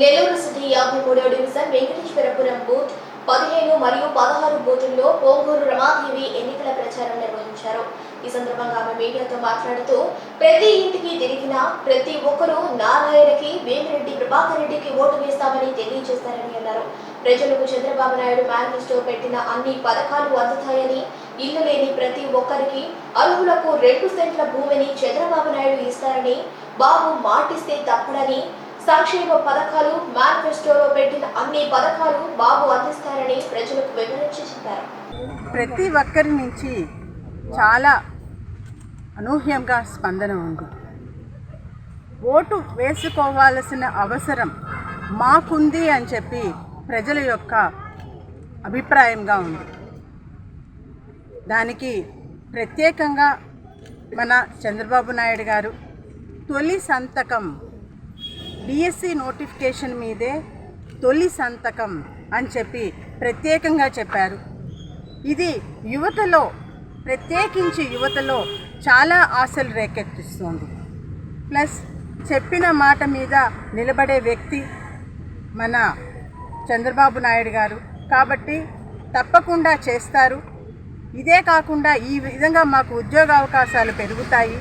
Nellore city యాభై మూడవ division Venkateswarapuram booth పదిహేను మరియు పదహారు బూతుల్లో పోంగూరు రమాదేవి ఎన్నికల ప్రచారం నిర్వహించారు. ఈ సందర్భంగా ఆమె మీడియాతో మాట్లాడుతూ ప్రతి ఇంటికి తిరిగిన ప్రతి ఒక్కరూ నారాయణకి వేమిరెడ్డి ప్రభాకర్ రెడ్డికి ఓటు వేస్తామని తెలియజేస్తారని అన్నారు. ప్రజలకు చంద్రబాబు నాయుడు మేనిఫెస్టో పెట్టిన అన్ని పథకాలు అందుతాయని ఇల్లు లేని ప్రతి ఒక్కరికి అర్హులకు రెండు సెంట్ల భూమిని చంద్రబాబు నాయుడు ఇస్తారని బాబు మాటిస్తే తప్పడని సంక్షేమ పథకాలు మేనిఫెస్టోలో పెట్టిన అన్ని పథకాలు బాబు అందిస్తారని ప్రజలకు వివరించి చెప్పారు ప్రతి ఒక్కరి నుంచి చాలా అనూహ్యంగా స్పందన ఉంది. ఓటు వేసుకోవాల్సిన అవసరం మాకుంది అని చెప్పి ప్రజల యొక్క అభిప్రాయంగా ఉంది. దానికి ప్రత్యేకంగా మన చంద్రబాబు నాయుడు గారు తొలి సంతకం డిఎస్సి నోటిఫికేషన్ మీదే తొలి సంతకం అని చెప్పి ప్రత్యేకంగా చెప్పారు. ఇది యువతలో ప్రత్యేకించి యువతలో చాలా ఆశలు రేకెత్తిస్తుంది. ప్లస్ చెప్పిన మాట మీద నిలబడే వ్యక్తి మన చంద్రబాబు నాయుడు గారు. కాబట్టి తప్పకుండా చేస్తారు. ఇదే కాకుండా ఈ విధంగా మాకు ఉద్యోగ అవకాశాలు పెరుగుతాయి.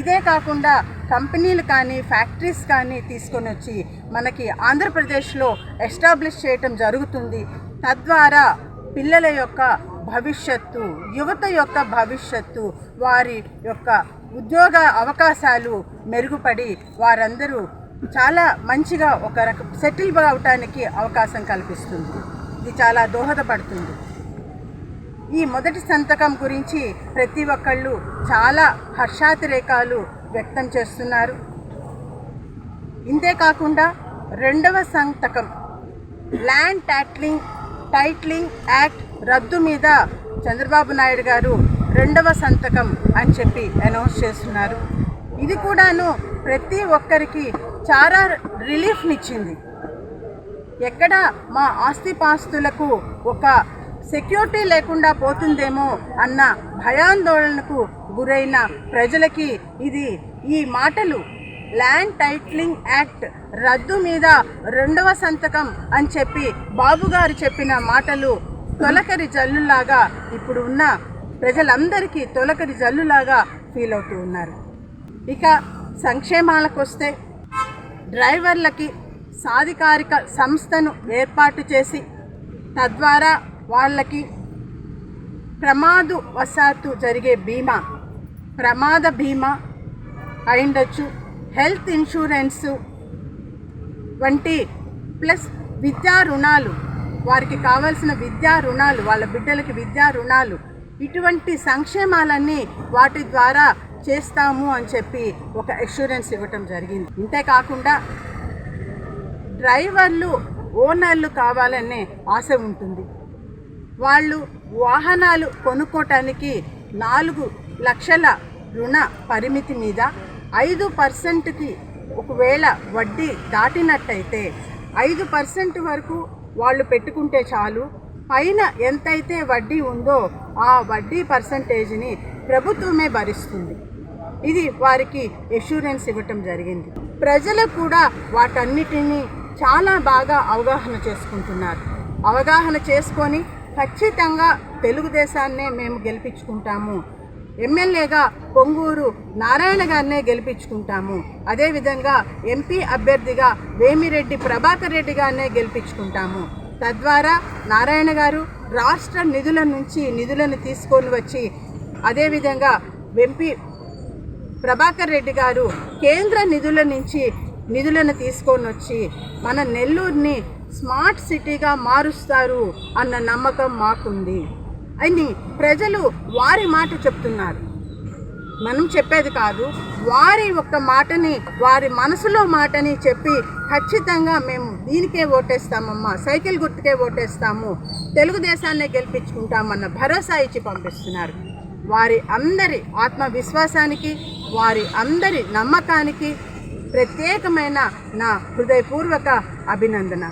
ఇదే కాకుండా కంపెనీలు కానీ ఫ్యాక్టరీస్ కానీ తీసుకొని వచ్చి మనకి ఆంధ్రప్రదేశ్లో ఎస్టాబ్లిష్ చేయటం జరుగుతుంది. తద్వారా పిల్లల యొక్క భవిష్యత్తు యువత యొక్క భవిష్యత్తు వారి యొక్క ఉద్యోగ అవకాశాలు మెరుగుపడి వారందరూ చాలా మంచిగా ఒక రకం సెటిల్ అవటానికి అవకాశం కల్పిస్తుంది. ఇది చాలా దోహదపడుతుంది. ఈ మొదటి సంతకం గురించి ప్రతి ఒక్కళ్ళు చాలా హర్షాతిరేకాలు వ్యక్తం చేస్తున్నారు. ఇంతేకాకుండా రెండవ సంతకం ల్యాండ్ టైట్లింగ్ టైట్లింగ్ యాక్ట్ రద్దు మీద చంద్రబాబు నాయుడు గారు రెండవ సంతకం అని చెప్పి అనౌన్స్ చేస్తున్నారు. ఇది కూడాను ప్రతి ఒక్కరికి చాలా రిలీఫ్నిచ్చింది. ఎక్కడ మా ఆస్తిపాస్తులకు ఒక సెక్యూరిటీ లేకుండా పోతుందేమో అన్న భయాందోళనకు గురైన ప్రజలకి ఇది ఈ మాటలు. ల్యాండ్ టైట్లింగ్ యాక్ట్ రద్దు మీద రెండవ సంతకం అని చెప్పి బాబు గారు చెప్పిన మాటలు తొలకరి జల్లులాగా ఇప్పుడు ఉన్న ప్రజలందరికీ తొలకరి జల్లులాగా ఫీల్ అవుతూ ఉన్నారు. ఇక సంక్షేమాలకు వస్తే డ్రైవర్లకి సాధికారిక సంస్థను ఏర్పాటు చేసి తద్వారా వాళ్ళకి ప్రమాదు వశాత్తు జరిగే బీమా ప్రమాద బీమా అయిండొచ్చు. హెల్త్ ఇన్సూరెన్స్ వంటి ప్లస్ విద్యా రుణాలు వారికి కావాల్సిన విద్యా రుణాలు వాళ్ళ బిడ్డలకి విద్యా రుణాలు ఇటువంటి సంక్షేమాలన్నీ వాటి ద్వారా చేస్తాము అని చెప్పి ఒక అష్యూరెన్స్ ఇవ్వటం జరిగింది. ఇంతేకాకుండా డ్రైవర్లు ఓనర్లు కావాలనే ఆశ ఉంటుంది. వాళ్ళు వాహనాలు కొనుక్కోటానికి నాలుగు లక్షల రుణ పరిమితి మీద ఐదు పర్సెంట్కి ఒకవేళ వడ్డీ దాటినట్టయితే ఐదు పర్సెంట్ వరకు వాళ్ళు పెట్టుకుంటే చాలు. పైన ఎంతైతే వడ్డీ ఉందో ఆ వడ్డీ పర్సంటేజ్ని ప్రభుత్వమే భరిస్తుంది. ఇది వారికి ఎష్యూరెన్స్ ఇవ్వటం జరిగింది. ప్రజలు కూడా వాటన్నిటినీ చాలా బాగా అవగాహన చేసుకుంటున్నారు. అవగాహన చేసుకొని ఖచ్చితంగా తెలుగుదేశాన్నే మేము గెలిపించుకుంటాము. ఎమ్మెల్యేగా పొంగూరు నారాయణ గారినే గెలిపించుకుంటాము. అదేవిధంగా ఎంపీ అభ్యర్థిగా వేమిరెడ్డి ప్రభాకర్ రెడ్డి గారినే గెలిపించుకుంటాము. తద్వారా నారాయణ గారు రాష్ట్ర నిధుల నుంచి నిధులను తీసుకొని వచ్చి అదేవిధంగా ఎంపీ ప్రభాకర్ రెడ్డి గారు కేంద్ర నిధుల నుంచి నిధులను తీసుకొని వచ్చి మన నెల్లూరుని స్మార్ట్ సిటీగా మారుస్తారు అన్న నమ్మకం మాకుంది. అని ప్రజలు వారి మాట చెప్తున్నారు. మనం చెప్పేది కాదు వారి ఒక్క మాటని వారి మనసులో మాటని చెప్పి ఖచ్చితంగా మేము దీనికే ఓటేస్తామమ్మా సైకిల్ గుర్తుకే ఓటేస్తాము తెలుగుదేశాన్నే గెలిపించుకుంటామన్న భరోసా ఇచ్చి పంపిస్తున్నారు. వారి అందరి ఆత్మవిశ్వాసానికి వారి అందరి నమ్మకానికి ప్రత్యేకమైన నా హృదయపూర్వక అభినందన.